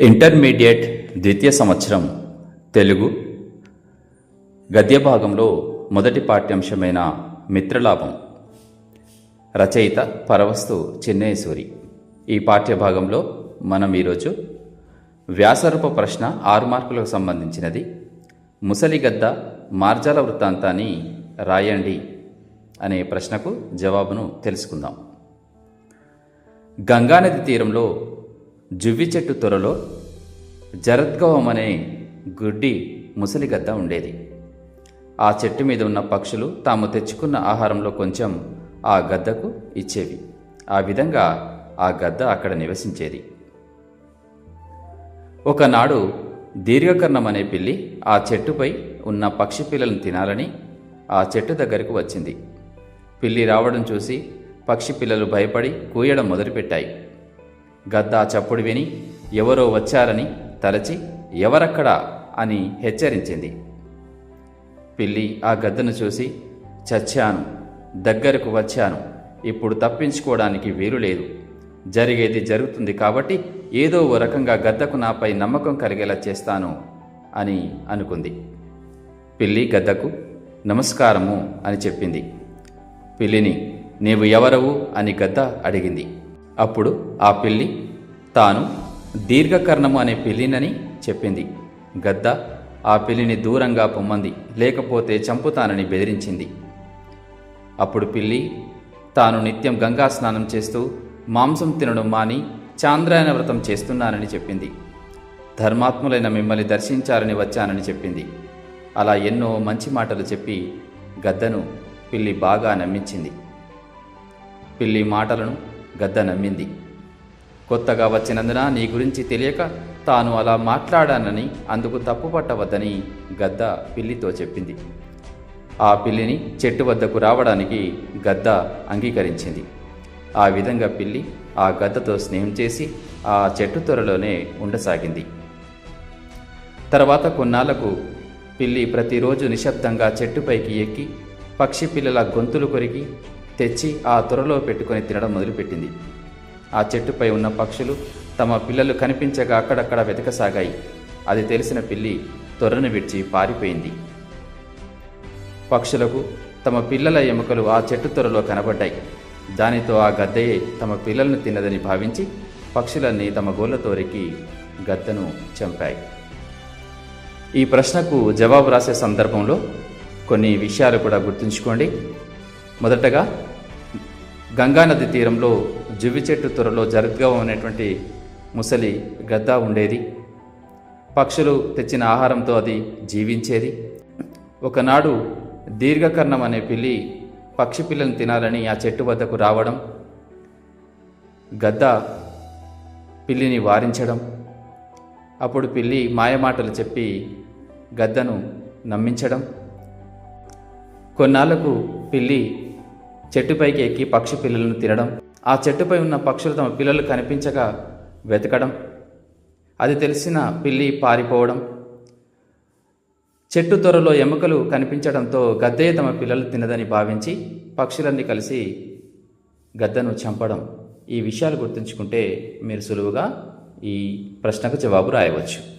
Intermediate ద్వితీయ సంవత్సరం తెలుగు. గద్య భాగంలో మొదటి పాఠ్యాంశమైన మిత్రలాభం. రచయిత పరవస్తు చిన్నయసూరి ఈ పాఠ్యభాగంలో మనం ఈరోజు వ్యాసరూప ప్రశ్న ఆరు మార్కులకు సంబంధించినది. ముసలిగద్ద మార్జాల వృత్తాంతాన్ని రాయండి అనే ప్రశ్నకు జవాబును తెలుసుకుందాం. గంగానది తీరంలో జువ్వి చెట్టు త్వరలో జరద్గవం అనే గుడ్డి ముసలిగద్ద ఉండేది. ఆ చెట్టు మీద ఉన్న పక్షులు తాము తెచ్చుకున్న ఆహారంలో కొంచెం ఆ గద్దకు ఇచ్చేవి. ఆ విధంగా ఆ గద్ద అక్కడ నివసించేది. ఒకనాడు దీర్ఘకర్ణం అనే పిల్లి ఆ చెట్టుపై ఉన్న పక్షి పిల్లలను తినాలని ఆ చెట్టు దగ్గరకు వచ్చింది. పిల్లి రావడం చూసి పక్షి పిల్లలు భయపడి కూయడం మొదలుపెట్టాయి. గద్ద చప్పుడు విని ఎవరో వచ్చారని తలచి ఎవరక్కడా అని హెచ్చరించింది. పిల్లి ఆ గద్దను చూసి చచ్చాను దగ్గరకు వచ్చాను ఇప్పుడు తప్పించుకోవడానికి వీలు లేదు. జరిగేది జరుగుతుంది కాబట్టి ఏదో ఓ రకంగా గద్దకు నాపై నమ్మకం కలిగేలా చేస్తాను అని అనుకుంది. పిల్లి గద్దకు నమస్కారము అని చెప్పింది. పిల్లిని నీవు ఎవరవు? అని గద్ద అడిగింది. అప్పుడు ఆ పిల్లి తాను దీర్ఘకర్ణము అనే పిల్లినని చెప్పింది. గద్ద ఆ పిల్లిని దూరంగా పొమ్మంది లేకపోతే చంపుతానని బెదిరించింది. అప్పుడు పిల్లి తాను నిత్యం గంగా స్నానం చేస్తూ మాంసం తినడం మాని చాంద్రాయణ వ్రతం చేస్తున్నానని చెప్పింది. ధర్మాత్ములైన మిమ్మల్ని దర్శించాలని వచ్చానని చెప్పింది. అలా ఎన్నో మంచి మాటలు చెప్పి గద్దను పిల్లి బాగా నమ్మించింది. పిల్లి మాటలను గద్ద నమ్మింది కొత్తగా వచ్చినందున నీ గురించి తెలియక తాను అలా మాట్లాడానని అందుకు తప్పు పట్టవద్దని గద్ద పిల్లితో చెప్పింది. ఆ పిల్లిని చెట్టు వద్దకు రావడానికి గద్ద అంగీకరించింది. ఆ విధంగా పిల్లి ఆ గద్దతో స్నేహం చేసి ఆ చెట్టు త్వరలోనే ఉండసాగింది. తర్వాత కొన్నాళ్ళకు పిల్లి ప్రతిరోజు నిశ్శబ్దంగా చెట్టుపైకి ఎక్కి పక్షి పిల్లల గొంతులు కొరికి తెచ్చి ఆ త్వరలో పెట్టుకొని తినడం మొదలుపెట్టింది. ఆ చెట్టుపై ఉన్న పక్షులు తమ పిల్లలు కనిపించగా అక్కడక్కడ వెతకసాగాయి. అది తెలిసిన పిల్లి త్వరను విడిచి పారిపోయింది. పక్షులకు తమ పిల్లల ఎముకలు ఆ చెట్టు త్వరలో కనబడ్డాయి. దానితో ఆ గద్దయే తమ పిల్లలను తిన్నదని భావించి పక్షులన్నీ తమ గోళ్ళతోరికి గద్దను చంపాయి. ఈ ప్రశ్నకు జవాబు రాసే సందర్భంలో కొన్ని విషయాలు కూడా గుర్తుంచుకోండి. మొదటగా గంగానది తీరంలో జువ్వి చెట్టు త్వరలో జరద్గవం అనేటువంటి ముసలి గద్ద ఉండేది. పక్షులు తెచ్చిన ఆహారంతో అది జీవించేది. ఒకనాడు దీర్ఘకర్ణం అనే పిల్లి పక్షి పిల్లను తినాలని ఆ చెట్టు వద్దకు రావడం గద్ద పిల్లిని వారించడం. అప్పుడు పిల్లి మాయమాటలు చెప్పి గద్దను నమ్మించడం. కొన్నాళ్ళకు పిల్లి చెట్టుపైకి ఎక్కి పక్షి పిల్లలను తినడం ఆ చెట్టుపై ఉన్న పక్షులు తమ పిల్లలు కనిపించగా వెతకడం అది తెలిసిన పిల్లి పారిపోవడం చెట్టు త్వరలో ఎముకలు కనిపించడంతో గద్దే తమ పిల్లలు తినదని భావించి పక్షులన్నీ కలిసి గద్దను చంపడం. ఈ విషయాలు గుర్తుంచుకుంటే మీరు సులువుగా ఈ ప్రశ్నకు జవాబు రాయవచ్చు.